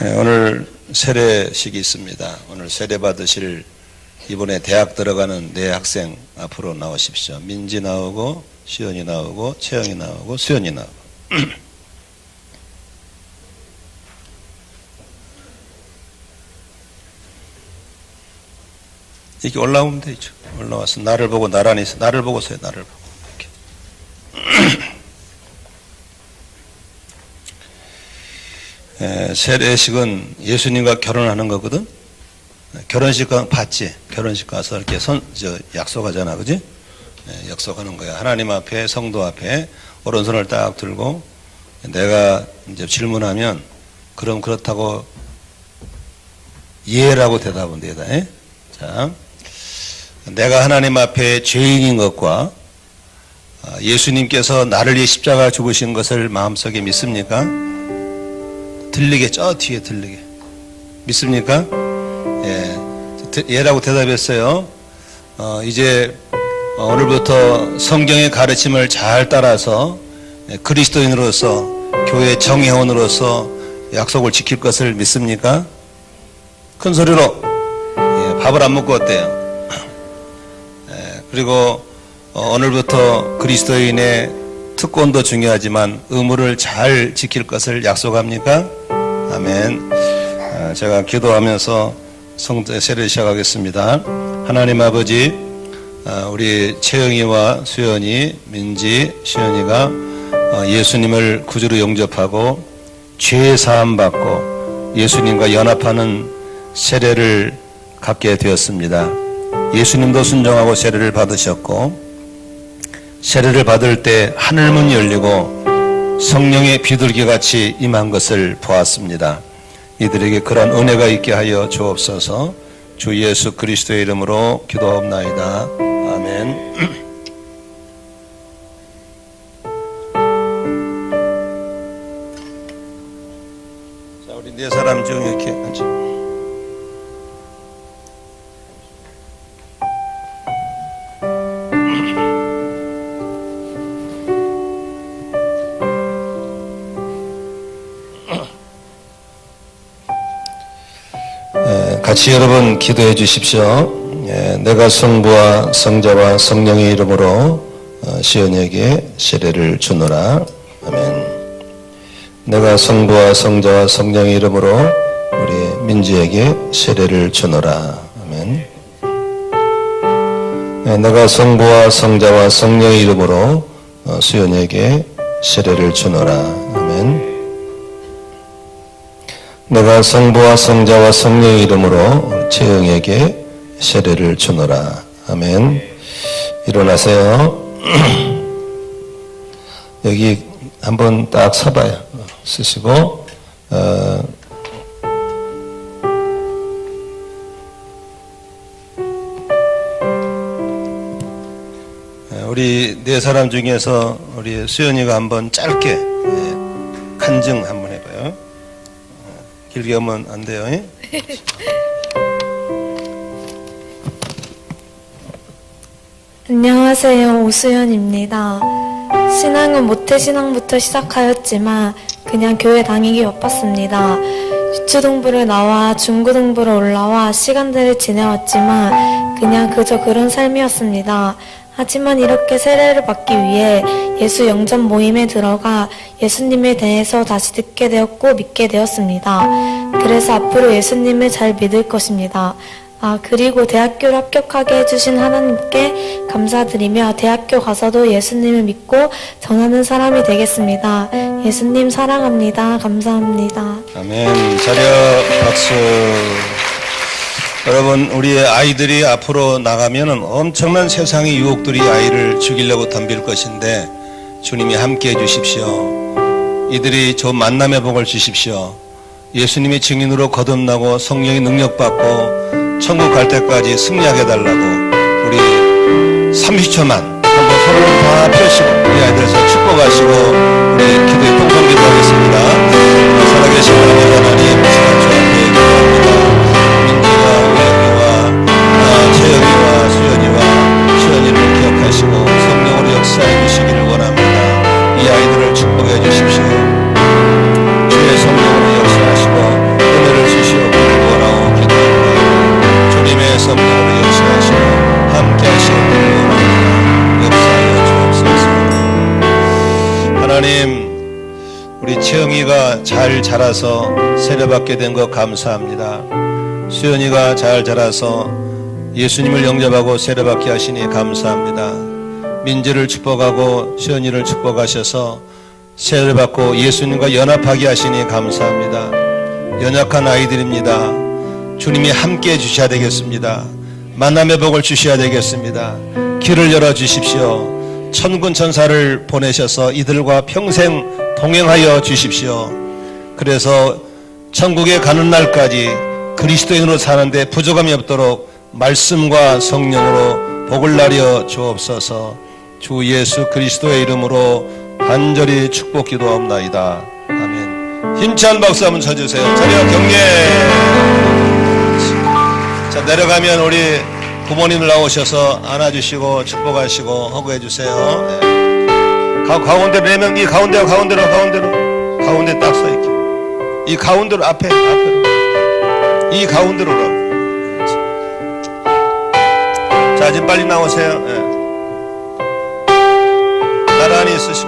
네, 오늘 세례식이 있습니다. 오늘 세례 받으실 이번에 대학 들어가는 네 학생 앞으로 나오십시오. 민지 나오고 시연이 나오고 채영이 나오고 수연이 나오고. 이렇게 올라오면 되죠. 올라와서 나를 보고 나란히 서 나를 보고 서요. 나를 보고. 이렇게. 에, 세례식은 예수님과 결혼하는 거거든. 결혼식 가 봤지? 결혼식 가서 이렇게 선, 저, 약속하잖아, 그지? 예, 약속하는 거야. 하나님 앞에, 성도 앞에, 오른손을 딱 들고, 내가 이제 질문하면, 그럼 그렇다고, 예라고 대답은 되다, 예? 자, 내가 하나님 앞에 죄인인 것과, 아, 예수님께서 나를 위해 십자가 죽으신 것을 마음속에 믿습니까? 들리게, 저 뒤에 들리게. 믿습니까? 예, 대- 예라고 대답했어요. 어, 이제 어, 오늘부터 성경의 가르침을 잘 따라서 예, 그리스도인으로서 교회 정회원으로서 약속을 지킬 것을 믿습니까? 큰 소리로 예, 밥을 안 먹고 어때요? 예, 그리고 어, 오늘부터 그리스도인의 특권도 중요하지만 의무를 잘 지킬 것을 약속합니까? 아멘. 아, 제가 기도하면서 성대 세례 시작하겠습니다. 하나님 아버지, 아, 우리 채영이와 수연이, 민지, 시연이가 어, 예수님을 구주로 영접하고 죄 사함 받고 예수님과 연합하는 세례를 갖게 되었습니다. 예수님도 순종하고 세례를 받으셨고 세례를 받을 때 하늘문 열리고 성령의 비둘기 같이 임한 것을 보았습니다. 이들에게 그러한 은혜가 있게 하여 주옵소서. 주 예수 그리스도의 이름으로 기도하옵나이다. 아멘. 네 사람 중 이렇게 앉아. 같이 여러분 기도해 주십시오. 예, 내가 성부와 성자와 성령의 이름으로 어, 시연에게 세례를 주노라. 아멘. 내가 성부와 성자와 성령의 이름으로 우리 민지에게 세례를 주노라. 아멘. 예, 내가 성부와 성자와 성령의 이름으로 어, 수연에게 세례를 주노라. 아멘. 내가 성부와 성자와 성령의 이름으로 채영에게 세례를 주노라. 아멘. 일어나세요. 여기 한번 딱 서봐요. 쓰시고, 어, 예, 우리 네 사람 중에서 우리 수연이가 한번 짧게 예, 간증 한번 해봐요. 길게 하면 안 돼요. 예? 안녕하세요. 오수연입니다. 신앙은 모태신앙부터 시작하였지만 그냥 교회 다니기 바빴습니다. 유초등부를 나와 중고등부를 올라와 시간들을 지내왔지만 그냥 그저 그런 삶이었습니다. 하지만 이렇게 세례를 받기 위해 예수 영접 모임에 들어가 예수님에 대해서 다시 듣게 되었고 믿게 되었습니다. 그래서 앞으로 예수님을 잘 믿을 것입니다. 아, 그리고 대학교를 합격하게 해주신 하나님께 감사드리며 대학교 가서도 예수님을 믿고 전하는 사람이 되겠습니다. 예수님 사랑합니다. 감사합니다. 아멘. 자려 박수. 여러분, 우리의 아이들이 앞으로 나가면은 엄청난 세상의 유혹들이 아이를 죽이려고 덤빌 것인데 주님이 함께 해주십시오. 이들이 저 만남의 복을 주십시오. 예수님의 증인으로 거듭나고 성령의 능력받고 천국 갈 때까지 승리하게 해달라고 우리 30초만 한번 손을 다 펴시고 우리 아이들에서 축복하시고 우리 기도에 역사하여 역사하시고 함께 하시는 역사하여 주옵소서. 하나님 우리 채영이가 잘 자라서 세례받게 된 것 감사합니다. 수연이가 잘 자라서 예수님을 영접하고 세례받게 하시니 감사합니다. 민지를 축복하고 수연이를 축복하셔서 세례받고 예수님과 연합하게 하시니 감사합니다. 연약한 아이들입니다. 주님이 함께 해 주셔야 되겠습니다. 만남의 복을 주셔야 되겠습니다. 길을 열어 주십시오. 천군 천사를 보내셔서 이들과 평생 동행하여 주십시오. 그래서 천국에 가는 날까지 그리스도인으로 사는데 부족함이 없도록 말씀과 성령으로 복을 나려 주옵소서. 주 예수 그리스도의 이름으로 간절히 축복 기도합나이다. 아멘. 힘찬 박수 한번 쳐주세요. 자리와 경례. 자 내려가면 우리 부모님들 나오셔서 안아주시고 축복하시고 허구해 주세요. 네. 가, 가운데 네 명 이 가운데로 가운데로 가운데로 가운데 딱 서 있게. 이 가운데로 앞에 앞에로 이 가운데로 그렇지. 자 지금 빨리 나오세요. 예. 나란히 있으시고